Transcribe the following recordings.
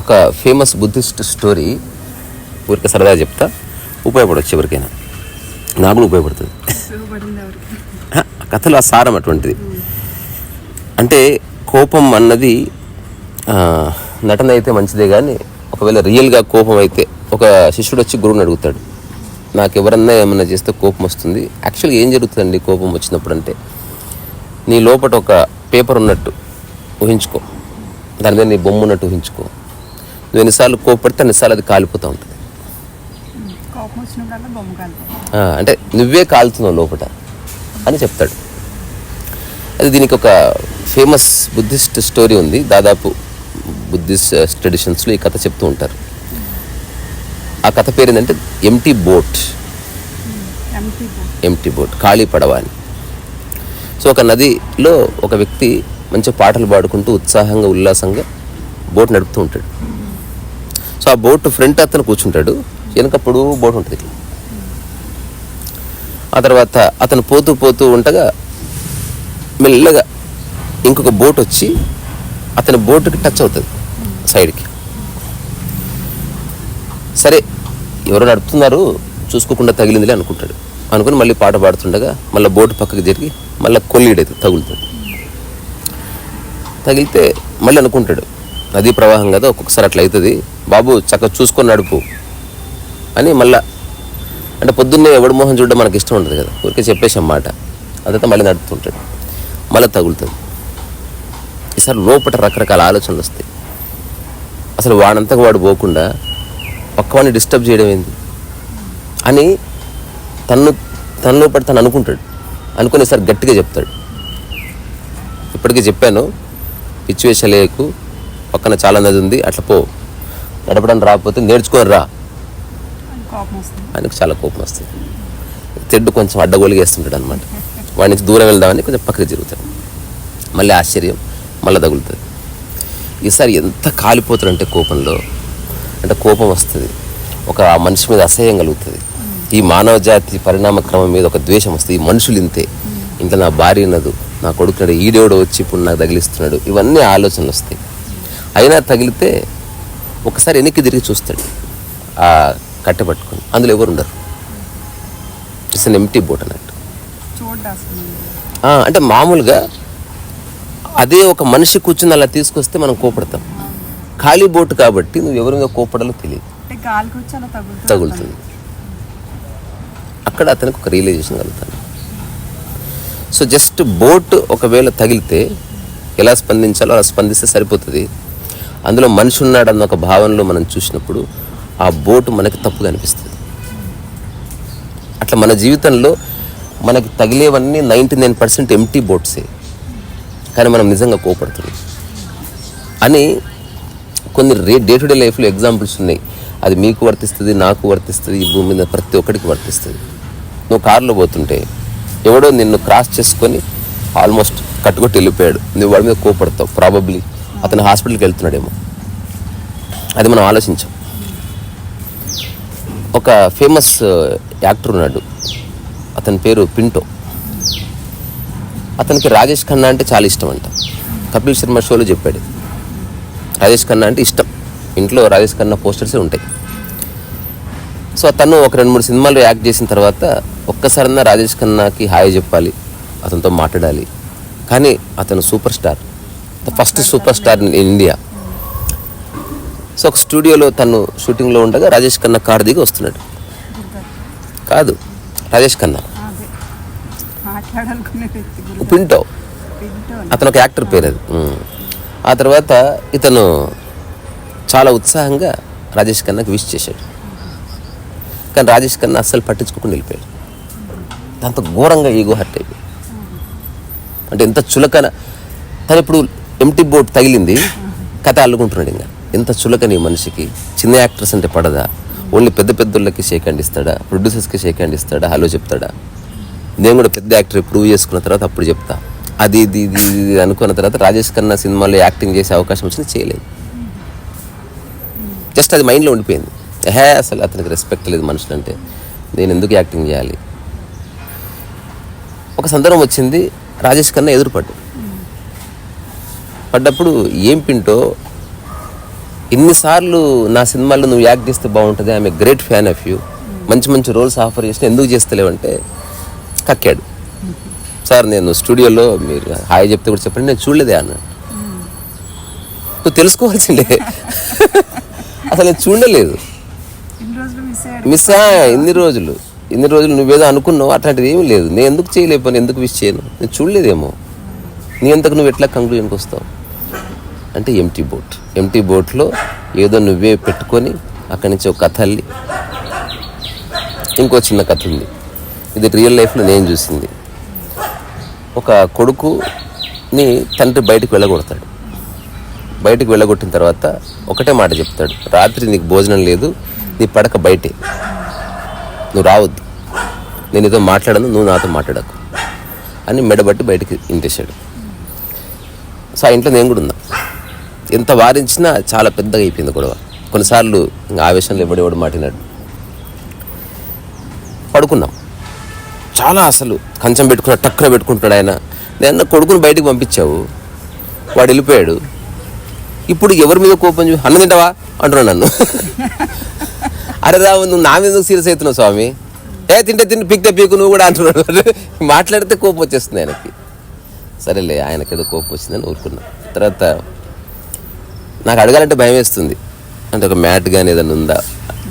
ఒక famous Buddhist story ఊరికి సరదా చెప్తా. ఉపయోగపడవచ్చు ఎవరికైనా నాకు కూడా ఉపయోగపడుతుంది. కథలో ఆ సారం అటువంటిది. అంటే కోపం అన్నది నటన అయితే మంచిదే కానీ ఒకవేళ రియల్గా కోపం అయితే ఒక శిష్యుడు వచ్చి గురువుని అడుగుతాడు. నాకు ఎవరన్నా ఏమన్నా చేస్తే కోపం వస్తుంది. యాక్చువల్గా ఏం జరుగుతుందండి కోపం వచ్చినప్పుడు అంటే నీ లోపల ఒక పేపర్ ఉన్నట్టు ఊహించుకో. దాని మీద నీ బొమ్మ ఉన్నట్టు ఊహించుకో. నువ్వు ఎన్నిసార్లు కోపడితే అన్నిసార్లు అది కాలిపోతూ ఉంటుంది. అంటే నువ్వే కాలుతున్నావు లోపట అని చెప్తాడు. అది దీనికి ఒక ఫేమస్ బుద్ధిస్ట్ స్టోరీ ఉంది. దాదాపు బుద్ధిస్ట్ ట్రెడిషన్స్లో ఈ కథ చెప్తూ ఉంటారు. ఆ కథ పేరు ఏంటంటే empty boat. Empty boat. Empty boat ఖాళీ పడవ అని. సో ఒక నదిలో ఒక వ్యక్తి మంచి పాటలు పాడుకుంటూ ఉత్సాహంగా ఉల్లాసంగా బోట్ నడుపుతూ ఉంటాడు. సో ఆ బోట్ ఫ్రంట్ అతను కూర్చుంటాడు. వెనకప్పుడు బోట్ ఉంటుంది ఇట్లా ఆ తర్వాత అతను పోతూ పోతూ ఉండగా మెల్లగా ఇంకొక బోట్ వచ్చి అతని బోటుకి టచ్ అవుతుంది సైడ్కి. సరే ఎవరో నడుపుతున్నారు చూసుకోకుండా తగిలిందిలే అనుకుంటాడు. అనుకుని మళ్ళీ పాట పాడుతుండగా మళ్ళీ బోటు పక్కకి జరిగి మళ్ళీ కొల్లీడైతే తగులుతాడు తగిలితే మళ్ళీ అనుకుంటాడు నదీ ప్రవాహం కదా ఒక్కొక్కసారి అట్లా అవుతుంది బాబు చక్కగా చూసుకొని నడుపు. అని మళ్ళా అంటే పొద్దున్నే ఎవడి మొహం చూడడం మనకి ఇష్టం ఉంటుంది కదా. ఊరికే చెప్పేసాం మాట. అదంతా మళ్ళీ నడుపుతుంటాడు మళ్ళీ తగులుతుంది. ఈసారి లోపల రకరకాల ఆలోచనలు వస్తాయి. అసలు వాడంతకు వాడు పోకుండా పక్కవాడిని డిస్టర్బ్ చేయడం ఏంది? అని తను తన లోపల తను అనుకుంటాడు. అనుకుని గట్టిగా చెప్తాడు. ఇప్పటికే చెప్పాను పిచ్చివేషలేకు పక్కన చాలా నది ఉంది అట్లా పో. నడపడం రాకపోతే నేర్చుకొని రా. ఆయనకు చాలా కోపం వస్తుంది. తెడ్డు కొంచెం అడ్డగోలిగేస్తుంటాడు అనమాట వాడి నుంచి దూరం వెళ్దామని కొంచెం పక్కకి జరుగుతాడు మళ్ళీ ఆశ్చర్యం మళ్ళీ తగులుతుంది ఈసారి ఎంత కాలిపోతాడంటే కోపంలో. అంటే కోపం వస్తుంది. ఒక ఆ మనిషి మీద అసహ్యం కలుగుతుంది. ఈ మానవ జాతి పరిణామ క్రమం మీద ఒక ద్వేషం వస్తుంది. ఈ మనుషులు ఇంతే. ఇంట్లో నా భార్య ఉన్నదు నా కొడుకున్నాడు ఈడేవుడు వచ్చి ఇప్పుడు నాకు తగిలిస్తున్నాడు. ఇవన్నీ ఆలోచనలు వస్తాయి. అయినా తగిలితే ఒకసారి వెనక్కి తిరిగి చూస్తాడు ఆ కట్టె పట్టుకొని. అందులో ఎవరు ఉండరు ఇట్స్ అన్ ఎంటీ బోట్ అన్నట్టు అంటే మామూలుగా అదే ఒక మనిషి కూర్చుని అలా తీసుకొస్తే మనం కోపడతాం. ఖాళీ బోట్ కాబట్టి నువ్వు ఎవరి మీద కోపడాలో తెలియదు. తగులుతుంది. అక్కడ అతనికి ఒక రియలైజేషన్ కలుగుతాను సో జస్ట్ బోట్ ఒకవేళ తగిలితే ఎలా స్పందించాలో అలా స్పందిస్తే సరిపోతుంది. అందులో మనిషి ఉన్నాడన్న ఒక భావనలో మనం చూసినప్పుడు ఆ బోటు మనకి తప్పుగా అనిపిస్తుంది. అట్లా మన జీవితంలో మనకి తగిలేవన్నీ నైంటీ నైన్ పర్సెంట్ ఎంటీ బోట్సే కానీ మనం నిజంగా కోపడుతున్నాం. అని కొన్ని రే డే టు డే లైఫ్లో ఎగ్జాంపుల్స్ ఉన్నాయి. అది మీకు వర్తిస్తుంది నాకు వర్తిస్తుంది ఈ భూమి మీద ప్రతి ఒక్కరికి వర్తిస్తుంది. నువ్వు కారులో పోతుంటే ఎవడో నిన్ను క్రాస్ చేసుకొని ఆల్మోస్ట్ కట్టుకొట్టి వెళ్ళిపోయాడు నువ్వు వాడి మీద కోపడతావు ప్రాబబ్లీ అతను హాస్పిటల్కి వెళ్తున్నాడేమో. అది మనం ఆలోచించాం. ఒక ఫేమస్ యాక్టర్ ఉన్నాడు. అతని పేరు పింటో. అతనికి రాజేష్ ఖన్నా అంటే చాలా ఇష్టం అంట కపిల్ శర్మ షోలో చెప్పాడు. రాజేష్ ఖన్నా అంటే ఇష్టం. ఇంట్లో రాజేష్ ఖన్నా పోస్టర్సే ఉంటాయి. సో తను ఒక రెండు మూడు సినిమాలు యాక్ట్ చేసిన తర్వాత ఒక్కసారన్నా రాజేష్ ఖన్నాకి హాయ్ చెప్పాలి అతనితో మాట్లాడాలి. కానీ అతను superstar. The first superstar in India so ఒక స్టూడియోలో తను షూటింగ్లో ఉండగా రాజేష్ ఖన్నా కార్ దిగి వస్తున్నాడు. కాదు రాజేష్ ఖన్నా పింటో అతను ఒక యాక్టర్ పేరు అది. ఆ. తర్వాత ఇతను చాలా ఉత్సాహంగా రాజేష్ ఖన్నాకి విష్ చేశాడు. కానీ రాజేష్ ఖన్నా అస్సలు పట్టించుకోకుండా వెళ్ళిపోయాడు. దాంతో ఘోరంగా ఈగో హర్ట్ అయిపోయి అంటే ఎంత చులకన. తను ఇప్పుడు ఎంటీ బోట్ తగిలింది. కథ అల్లుకుంటున్నాడు ఇంకా. ఎంత చులకని మనిషికి. చిన్న యాక్టర్స్ అంటే పడదా? ఓన్లీ పెద్ద పెద్దోళ్ళకి షేక్ హ్యాండ్ ఇస్తాడా? ప్రొడ్యూసర్స్కి షేక్ హ్యాండ్ ఇస్తాడా? హలో చెప్తాడా? నేను కూడా పెద్ద యాక్టర్ ప్రూవ్ చేసుకున్న తర్వాత అప్పుడు చెప్తా. అది ఇది ఇది ఇది ఇది అనుకున్న తర్వాత రాజేష్ ఖన్నా సినిమాలో యాక్టింగ్ చేసే అవకాశం వచ్చింది చేయలేదు. జస్ట్ అది మైండ్లో ఉండిపోయింది. హే అసలు అతనికి రెస్పెక్ట్ లేదు మనుషులంటే. నేను ఎందుకు యాక్టింగ్ చేయాలి? ఒక సందర్భం వచ్చింది రాజేష్ ఖన్నా ఎదురుపడ్డు పడ్డప్పుడు ఏం పింటో? ఇన్నిసార్లు నా సినిమాల్లో నువ్వు యాక్ట్ చేస్తే బాగుంటుంది ఆమె గ్రేట్ ఫ్యాన్ ఆఫ్ యూ. మంచి మంచి రోల్స్ ఆఫర్ చేసిన ఎందుకు చేస్తలేవంటే కక్కాడు. సార్ నేను స్టూడియోలో మీరు హాయ్ చెప్తే కూడా చెప్పండి నేను చూడలేదే అన్నాడు. నువ్వు తెలుసుకోవాల్సిందే. అసలు నేను చూడలేదు. మిస్ ఇన్ని రోజులు. ఇన్ని రోజులు నువ్వేదో అనుకున్నావు అట్లాంటిది ఏమీ లేదు. నేను ఎందుకు చేయలేకపోయాను ఎందుకు విష్ చేయను? నేను చూడలేదేమో. నీ అంతకు నువ్వు ఎట్లా కంక్లూజన్కి వస్తావు? అంటే ఎంటీ బోట్ ఎంటీ బోట్లో ఏదో నువ్వే పెట్టుకొని అక్కడి నుంచి ఒక కథ అల్లి ఇంకో చిన్న కథ ఉంది. ఇది రియల్ లైఫ్లో నేను చూసింది. ఒక కొడుకుని తండ్రి బయటకు వెళ్ళగొడతాడు. బయటకు వెళ్ళగొట్టిన తర్వాత ఒకటే మాట చెప్తాడు. రాత్రి నీకు భోజనం లేదు నీ పడక బయటే. నువ్వు రావద్దు. నేను ఏదో మాట్లాడను నువ్వు నాతో మాట్లాడకు అని మెడబట్టి బయటికి ఇంటేశాడు. సో ఆ ఇంట్లో నేను కూడా ఉన్నా. ఎంత వారించినా చాలా పెద్దగా అయిపోయింది గొడవ. కొన్నిసార్లు ఇంకా ఆవేశంలో ఎవడెవడు మాటినాడు. పడుకున్నాం. చాలా అసలు కంచం పెట్టుకున్న టక్కున పెట్టుకుంటాడు ఆయన. నేను కొడుకుని బయటకు పంపించావు. వాడు వెళ్ళిపోయాడు. ఇప్పుడు ఎవరి మీద కోపం చూ అన్నం తింటావా? అంటున్నాను నన్ను. అరే రా నువ్వు నా మీద సీరియస్ అవుతున్నావు స్వామి? ఏ తింటే తింటే పిక్తే పీకు నువ్వు కూడా అంటున్నాడు. మాట్లాడితే కోపం వచ్చేస్తుంది ఆయనకి. సరేలే ఆయనకి కోపం వచ్చిందని ఊరుకున్నా. తర్వాత నాకు అడగాలంటే భయం వేస్తుంది. అంటే ఒక మ్యాట్ కానీ ఏదైనా ఉందా?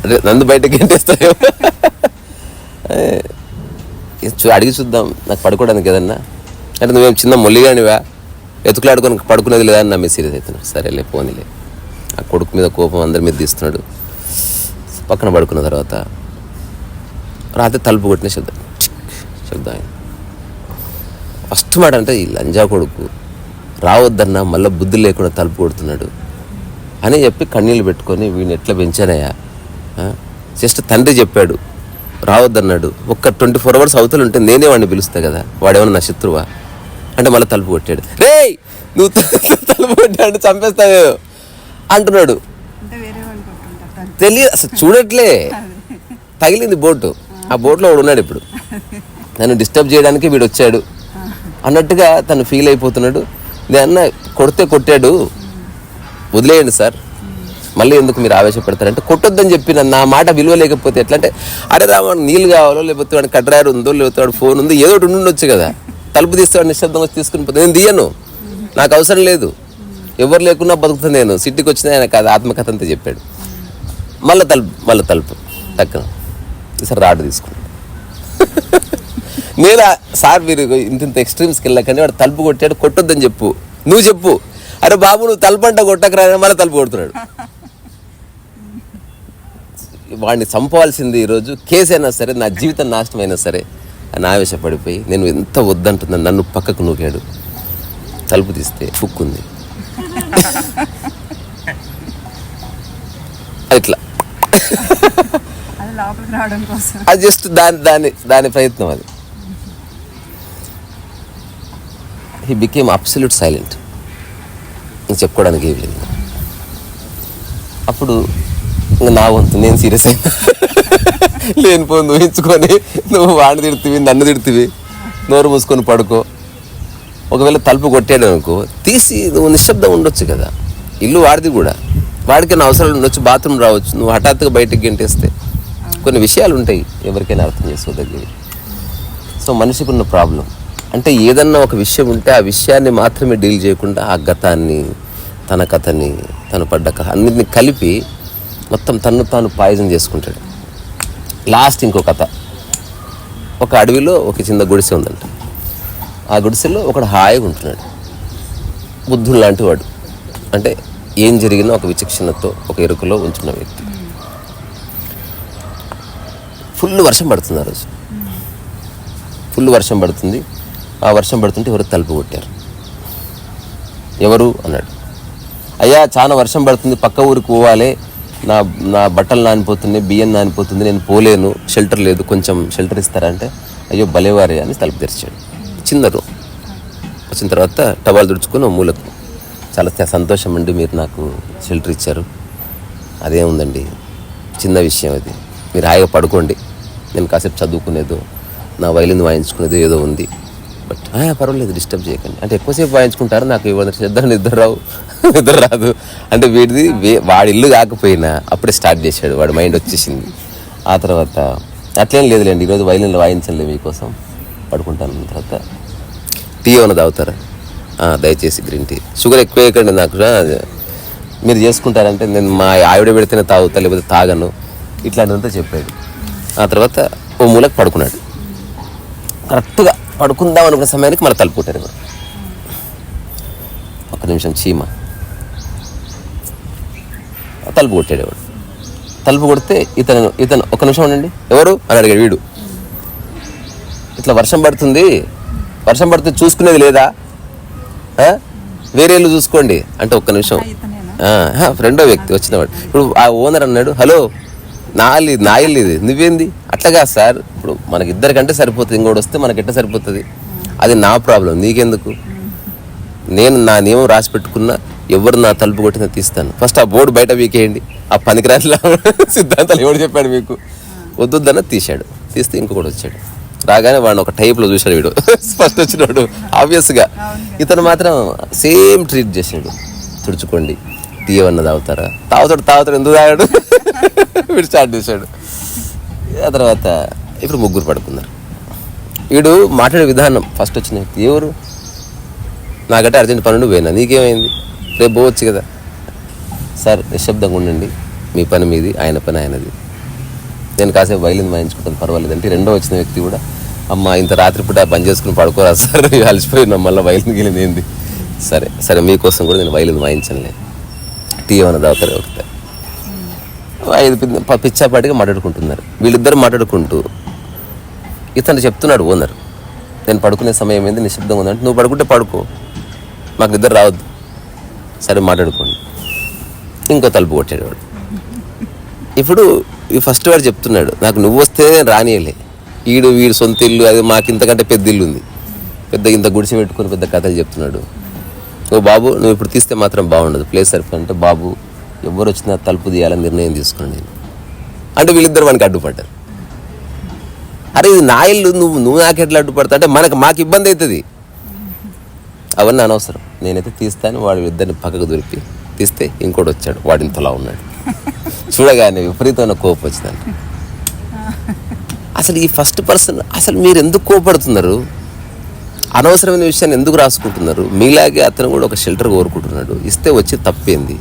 అంటే నన్ను బయటకి ఏంటేస్తాయో చూ అడిగి చూద్దాం. నాకు పడుకోవడానికి ఏదన్నా? అంటే నువ్వేం చిన్న మొల్లిగానివా ఎతుకులాడుకొని పడుకునేది లేదని నా మీద సీరియస్ అవుతున్నాడు సరేలే పోనీలే. ఆ కొడుకు మీద కోపం అందరి మీద తీస్తున్నాడు. పక్కన పడుకున్న తర్వాత రాత్రి తలుపు కొట్టిన శబ్దం. శబ్దం ఫస్ట్ మాట అంటే ఈ లంజా కొడుకు రావద్దన్నా మళ్ళీ బుద్ధి లేకుండా తలుపు కొడుతున్నాడు. అని చెప్పి కన్నీళ్ళు పెట్టుకొని వీడిని ఎట్లా పెంచానయ్యా? జస్ట్ తండ్రి చెప్పాడు రావద్దన్నాడు. ఒక్క ట్వంటీ ఫోర్ అవర్స్ అవతల ఉంటే నేనే వాడిని పిలుస్తా కదా వాడేమన్నా నా శత్రువా? అంటే మళ్ళీ తలుపు కొట్టాడు. రేయ్ నువ్వు తలుపు కొట్టాడు చంపేస్తావు అంటున్నాడు. తెలియదు అసలు చూడట్లే. తగిలింది బోటు. ఆ బోట్లో వాడు ఉన్నాడు ఇప్పుడు. నన్ను డిస్టర్బ్ చేయడానికి వీడు వచ్చాడు. అన్నట్టుగా తను ఫీల్ అయిపోతున్నాడు. నేను అన్న కొడితే కొట్టాడు. వదిలేయండి సార్. మళ్ళీ ఎందుకు మీరు ఆవేశపడతారంటే కొట్టొద్దని చెప్పిన నా మాట విలువ లేకపోతే ఎట్లా అంటే అరే రా వాడు నీళ్ళు కావాలో లేకపోతే వాడు కట్రాయర్ ఉందో లేకపోతే వాడు ఫోన్ ఉందో ఏదో ఒకటి ఉండొచ్చు కదా. తలుపు తీస్తే వాడు నిశ్శబ్దం వచ్చి తీసుకుని పోతే నేను దియను నాకు అవసరం లేదు. ఎవరు లేకున్నా బతుకుతుంది నేను. సిటీకి వచ్చిన ఆయన కాదు ఆత్మకథ అంతా చెప్పాడు. మళ్ళీ తలుపు మళ్ళీ తలుపు. తక్కువ ఈసారి రాడు తీసుకున్నాడు నేను? సార్ మీరు ఇంత ఇంత ఎక్స్ట్రీమ్స్కి వెళ్ళకండి. వాడు తలుపు కొట్టాడు కొట్టొద్దని చెప్పు. నువ్వు చెప్పు. అరే బాబు నువ్వు తలుపు అంట కొట్టకరా మళ్ళీ తలుపు కొడుతున్నాడు. వాడిని చంపవలసింది ఈరోజు కేసు అయినా సరే నా జీవితం నాశనం అయినా సరే అని ఆవేశపడిపోయి నేను ఎంత వద్దంటున్నాను నన్ను పక్కకు నూకాడు. తలుపు తీస్తే ఫుక్కుంది ఇట్లా అది జస్ట్ దాని దాని దాని ప్రయత్నం అది. హీ బికేమ్ అబ్సల్యూట్ సైలెంట్ ఇంక చెప్పుకోవడానికి ఏం లేదు. అప్పుడు ఇంక నా వంతు నేను సీరియస్ అయినా. లేనిపోయి ఊహించుకొని నువ్వు వాడిని తిడుతుంది నన్ను తిడుతుంది నోరు మూసుకొని పడుకో. ఒకవేళ తలుపు కొట్టాడు అనుకో తీసి నువ్వు నిశ్శబ్దం ఉండొచ్చు కదా. ఇల్లు వాడిది కూడా. వాడికైనా అవసరాలు ఉండొచ్చు బాత్రూమ్ రావచ్చు నువ్వు హఠాత్తుగా బయటకు గెంటేస్తే. కొన్ని విషయాలు ఉంటాయి ఎవరికైనా అర్థం చేసుకోదగ్గవి. సో మనిషికి ఉన్న ప్రాబ్లం. అంటే ఏదన్నా ఒక విషయం ఉంటే ఆ విషయాన్ని మాత్రమే డీల్ చేయకుండా ఆ గతాన్ని తన కథని తను పడ్డ కథ అన్నిటిని కలిపి మొత్తం తను తాను పాయిజన్ చేసుకుంటాడు. లాస్ట్ ఇంకో కథ. ఒక అడవిలో ఒక చిన్న గుడిసె ఉందంట. ఆ గుడిసెలో ఒకడు హాయిగా ఉంటున్నాడు. బుద్ధుడు లాంటి వాడు. అంటే ఏం జరిగినా ఒక విచక్షణతో ఒక ఎరుకలో ఉంచున్న వ్యక్తి. ఫుల్ వర్షం పడుతుంది ఆ రోజు. ఫుల్ వర్షం పడుతుంది. ఆ వర్షం పడుతుంటే ఎవరు తలుపు కొట్టారు. ఎవరు? అన్నాడు. అయ్యా చాలా వర్షం పడుతుంది పక్క ఊరికి పోవాలి. నా నా బట్టలు నానిపోతున్నాయి బియ్యం నానిపోతుంది నేను పోలేను షెల్టర్ లేదు కొంచెం షెల్టర్ ఇస్తారంటే అయ్యో భలేవారే అని తలుపు తెరిచాడు. చిన్న రూమ్. వచ్చిన తర్వాత టవాల్ తుడుచుకుని మూలకు. చాలా సంతోషం అండి మీరు నాకు షెల్టర్ ఇచ్చారు. అదేముందండి చిన్న విషయం అది మీరు హాయిగా పడుకోండి. నేను కాసేపు చదువుకునేదో నా వైలిన్ వాయించుకునేదో ఏదో ఉంది. పర్వాలేదు డిస్టర్బ్ చేయకండి. అంటే ఎక్కువసేపు వాయించుకుంటారు నాకు ఇవ్వండి ఇద్దరు నిద్ర రావు నిద్ర రాదు. అంటే వీడిది వే- వాడి ఇల్లు కాకపోయినా అప్పుడే స్టార్ట్ చేశాడు వాడి మైండ్ వచ్చేసింది. ఆ తర్వాత అట్లేం లేదులేండి ఈరోజు వైలిన్లు వాయించండి మీకోసం. పడుకుంటాను తర్వాత. టీ ఏమైనా తాగుతారా? దయచేసి గ్రీన్ టీ షుగర్ ఎక్కువ వేయకండి నాకు మీరు చేసుకుంటారంటే నేను మా ఆవిడ పెడితేనే తాగుతా లేకపోతే తాగను. ఇట్లాంటిదంతా చెప్పాడు. ఆ తర్వాత ఓ మూలకు పడుకున్నాడు. కరెక్ట్గా పడుకుందాం అనుకున్న సమయానికి మన తలుపు కొట్టారు. ఒక్క నిమిషం చీమ. తలుపు కొట్టాడు ఎవడు? తలుపు కొడితే ఇతను ఇతను ఒక నిమిషం ఉండండి. ఎవరు? అని అడిగాడు వీడు. ఇట్లా వర్షం పడుతుంది. వర్షం పడితే చూసుకునేది లేదా? ఆ? వేరే ఇల్లు చూసుకోండి. అంటే ఒక్క నిమిషం. రెండో వ్యక్తి వచ్చినవాడు ఇప్పుడు ఆ ఓనర్ అన్నాడు హలో నా ఇల్లు ఇది, నా ఇల్లు ఇది. నువ్వేంది? అట్లాగా సార్ ఇప్పుడు మనకి ఇద్దరికంటే సరిపోతుంది ఇంకోటి వస్తే మనకి ఎట్ట సరిపోతుంది? అది నా ప్రాబ్లం నీకెందుకు? నేను నా నియమం రాసి పెట్టుకున్నా ఎవరు నా తలుపు కొట్టినా తీస్తాను. ఫస్ట్ ఆ బోర్డు బయట వీకేయండి ఆ పనికిరాని సిద్ధాంతాలు ఎవడు చెప్పాడు మీకు? వద్దొద్దన తీశాడు తీస్తే ఇంకొకటి వచ్చాడు. రాగానే వాడిని ఒక టైప్లో చూశాడు వీడు. ఫస్ట్ వచ్చినాడు ఆబ్వియస్గా ఇతను మాత్రం సేమ్ ట్రీట్ చేశాడు. తుడుచుకోండి టీ ఏమన్నా తాగుతారా? తాగుతాడు తాగుతాడు ఎందుకు తాగాడు? వీడు స్టార్ట్ చేశాడు. ఆ తర్వాత ఇప్పుడు ముగ్గురు పడుకున్నారు. వీడు మాట్లాడే విధానం ఫస్ట్ వచ్చిన వ్యక్తి ఎవరు నాకంటే అర్జెంట్ పనుండి పోయినా నీకేమైంది? రేపు పోవచ్చు కదా. సార్ నిశ్శబ్దంగా ఉండండి. మీ పని మీది ఆయన పని ఆయనది. నేను కాసేపు వైలిన్ వాయించుకుంటాను పర్వాలేదు. అంటే రెండో వచ్చిన వ్యక్తి కూడా అమ్మ ఇంత రాత్రిపూట బంద్ చేసుకుని పడుకోరా సార్ అలసిపోయినా మళ్ళీ వైలిన్ గిలింది ఏంది సరే సరే మీకోసం కూడా నేను వైలిన్ వాయించనులే. టీ ఏమైనా తాగుతారు? ఒకటే. ఐదు పిచ్చాపాటిగా మాట్లాడుకుంటున్నారు. వీళ్ళిద్దరు మాట్లాడుకుంటూ ఇతను చెప్తున్నాడు ఓనర్ నేను పడుకునే సమయం ఏంది నిశ్శబ్దంగా ఉందంటే నువ్వు పడుకుంటే పడుకో మాకు ఇద్దరు రావద్దు. సరే మాట్లాడుకోండి. ఇంకో తలుపు కొట్టేవాడు ఇప్పుడు ఈ ఫస్ట్ వాడు చెప్తున్నాడు నాకు నువ్వు వస్తే నేను రానియలే. ఈడు వీడు సొంత ఇల్లు అది మాకు ఇంతకంటే పెద్ద ఇల్లు ఉంది. పెద్ద ఇంత గుడిసె పెట్టుకొని పెద్ద కథలు చెప్తున్నాడు. ఓ బాబు నువ్వు ఇప్పుడు తీస్తే మాత్రం బాగుండదు. ప్లేస్ సరిపోయి అంటే బాబు ఎవరు వచ్చినా తలుపు తీయాలని నిర్ణయం తీసుకున్నాను నేను. అంటే వీళ్ళిద్దరు మనకి అడ్డుపడ్డారు. అరే ఇది నా ఇల్లు నువ్వు నువ్వు నాకు ఎట్లా అడ్డుపడతా అంటే మనకు మాకు ఇబ్బంది అవుతుంది. అవన్నీ అనవసరం. నేనైతే తీస్తాను వాడు ఇద్దరిని పక్కకు దొరికి తీస్తే ఇంకోటి వచ్చాడు వాడిని తలా ఉన్నాడు. చూడగానే విపరీతమైన కోపం వచ్చిందండి అసలు ఈ ఫస్ట్ పర్సన్ అసలు మీరు ఎందుకు కోపడుతున్నారు? అనవసరమైన విషయాన్ని ఎందుకు రాసుకుంటున్నారు? మీలాగే అతను కూడా ఒక షెల్టర్ కోరుకుంటున్నాడు. ఇస్తే వచ్చి తప్పేంది?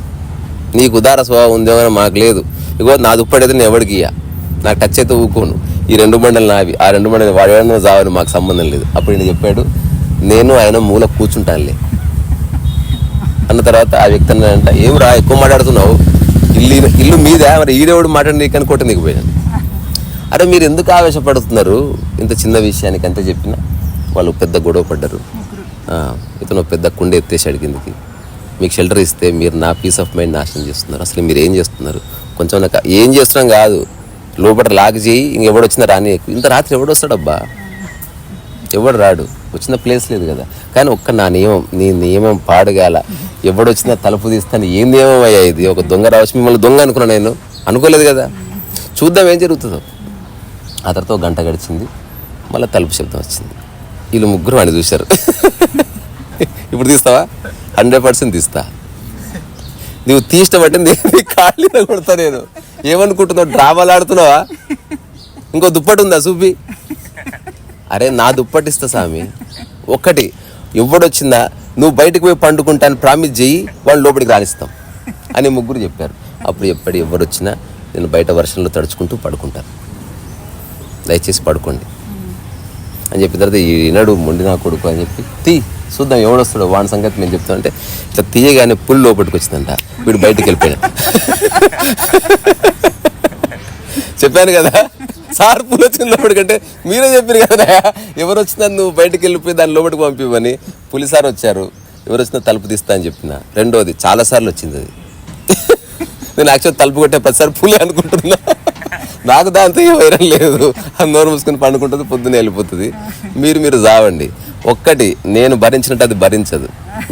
నీకు ఉదార స్వభావం ఉందేమో అని మాకు లేదు. ఇగో నా దుప్పటి నేను ఎవడికి ఇయ్య? నాకు టచ్ అయితే ఊకోను. ఈ రెండు బండలు నావి. ఆ రెండు బండలు వాడు ఏమన్నా చావని మాకు సంబంధం లేదు. అప్పుడు ఈయన చెప్పాడు నేను ఆయన మూల కూర్చుంటానులే. అన్న తర్వాత ఆ వ్యక్తి అన్నాడంట ఏం రా ఎక్కువ మాట్లాడుతున్నావు? ఇల్లు ఇల్లు మీదే? మరి ఈడేవాడు మాట్లాడి నీకు అని కొట్ట నీకు పోయాను అరే మీరు ఎందుకు ఆవేశపడుతున్నారు? ఇంత చిన్న విషయానికి అంతే చెప్పినా వాళ్ళు పెద్ద గొడవ పడ్డారు. ఇతను పెద్ద కుండ ఎత్తేసాడు కిందకి. మీకు షెల్టర్ ఇస్తే మీరు నా పీస్ ఆఫ్ మైండ్ నాశనం చేస్తున్నారు. అసలు మీరు ఏం చేస్తున్నారు? కొంచెం నాకు ఏం చేస్తున్నాం కాదు. లోపల లాగ్ చేయి ఇంకెవడు వచ్చినా రాని ఇంత రాత్రి ఎవడు వస్తాడబ్బా? ఎవడు రాడు? వచ్చిన ప్లేస్ లేదు కదా. కానీ ఒక్క నా నియమం నీ నియమం పాడగాల. ఎవడొచ్చినా తలుపు తీస్తాను ఏం నియమం అయ్యా ఇది? ఒక దొంగ రావచ్చు మిమ్మల్ని దొంగ అనుకున్నా నేను. అనుకోలేదు కదా. చూద్దాం ఏం జరుగుతుందో. ఆ తర్వాత గంట గడిచింది. మళ్ళీ తలుపు శబ్దం వచ్చింది. వీళ్ళు ముగ్గురు వాడిని చూశారు. ఇప్పుడు తీస్తావా? హండ్రెడ్ పర్సెంట్ తీస్తా. నువ్వు తీష్టమంటే నేను ఖాళీలో కొడతా నేను. ఏమనుకుంటున్నావు? డ్రామాలు ఆడుతున్నావా? ఇంకో దుప్పటి ఉందా చూపి. అరే నా దుప్పటి ఇస్తా స్వామి ఒక్కటి ఎవడొచ్చిందా? నువ్వు బయటకు పోయి పండుకుంటాను ప్రామిస్ చేయి వాళ్ళు లోపలికి రాణిస్తాం అని ముగ్గురు చెప్పారు. అప్పుడు ఎప్పటి ఎవడొచ్చినా నేను బయట వర్షంలో తడుచుకుంటూ పడుకుంటాను. దయచేసి పడుకోండి. అని చెప్పిన తర్వాత ఈనాడు మొండి నా కొడుకు అని చెప్పి తీ చూద్దాం ఎవడొస్తాడో వాడి సంగతి మేము చెప్తాం. అంటే ఇట్లా తీయగానే పుల్ లోపలికి వచ్చిందంట. వీడు బయటికి వెళ్ళిపోయాడు. చెప్పాను కదా సార్ పూలు వచ్చిన లోపలికంటే మీరే చెప్పారు కదా ఎవరు వచ్చినా నువ్వు బయటికి వెళ్ళిపోయి దాని లోపలికి పంపిమని పులిసారు వచ్చారు. ఎవరు వచ్చినా తలుపు తీస్తా అని చెప్పిన. రెండోది చాలా సార్లు వచ్చింది అది. నేను యాక్చువల్ తలుపు కొట్టే ప్రతిసారి పులి అనుకుంటున్నా. నాకు దాంతో ఏ వైరం లేదు. అందరూ మూసుకొని పండుకుంటుంది పొద్దున్నే వెళ్ళిపోతుంది. మీరు మీరు జావండి. ఒక్కటి నేను భరించినట్టు అది భరించదు.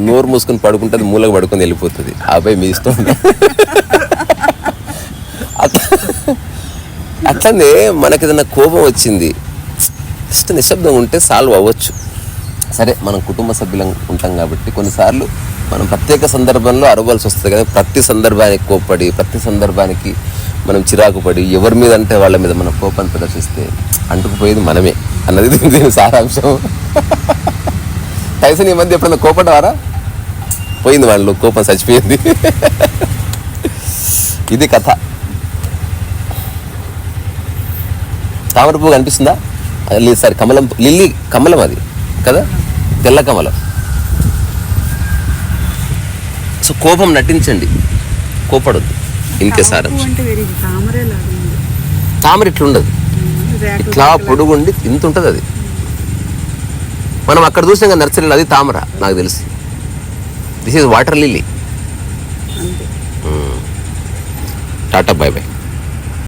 నోరు మూసుకొని పడుకుంటుంది మూలకు పడుకొని వెళ్ళిపోతుంది. ఆపై మీ ఇష్టం. అట్లనే మనకి ఏదైనా కోపం వచ్చింది జస్ట్ నిశ్శబ్దం ఉంటే సాల్వ్ అవ్వచ్చు. సరే మనం కుటుంబ సభ్యులం ఉంటాం కాబట్టి కొన్నిసార్లు మనం ప్రత్యేక సందర్భంలో అరవాల్సి వస్తుంది కదా. ప్రతి సందర్భానికి కోప్పడి ప్రతి సందర్భానికి మనం చిరాకు పడి ఎవరి మీద అంటే వాళ్ళ మీద మన కోపాన్ని ప్రదర్శిస్తే అంటుకుపోయేది మనమే అన్నది దీని సారాంశం. టైసన్ ఈ మధ్య ఎప్పుడైనా కోపడ్డారా పోయింది వాళ్ళు కోపం చచ్చిపోయింది. ఇది కథ. తామర పువ్వు కనిపిస్తుందా? అది లేదు సార్ కమలం లిల్లీ కమలం అది కదా? తెల్ల కమలం. సో కోపం నటించండి. కోపడొద్దు. ఇంకే సారం తామరే లాగా ఉంది. తామర ఇట్లా ఉండదు రేకులు ఇట్లా పొడుగుండి ఇంత ఉంటుంది అది. మనం అక్కడ చూసాం కదా నర్సరీలో అది తామర నాకు తెలిసి. This is water lily tata bye bye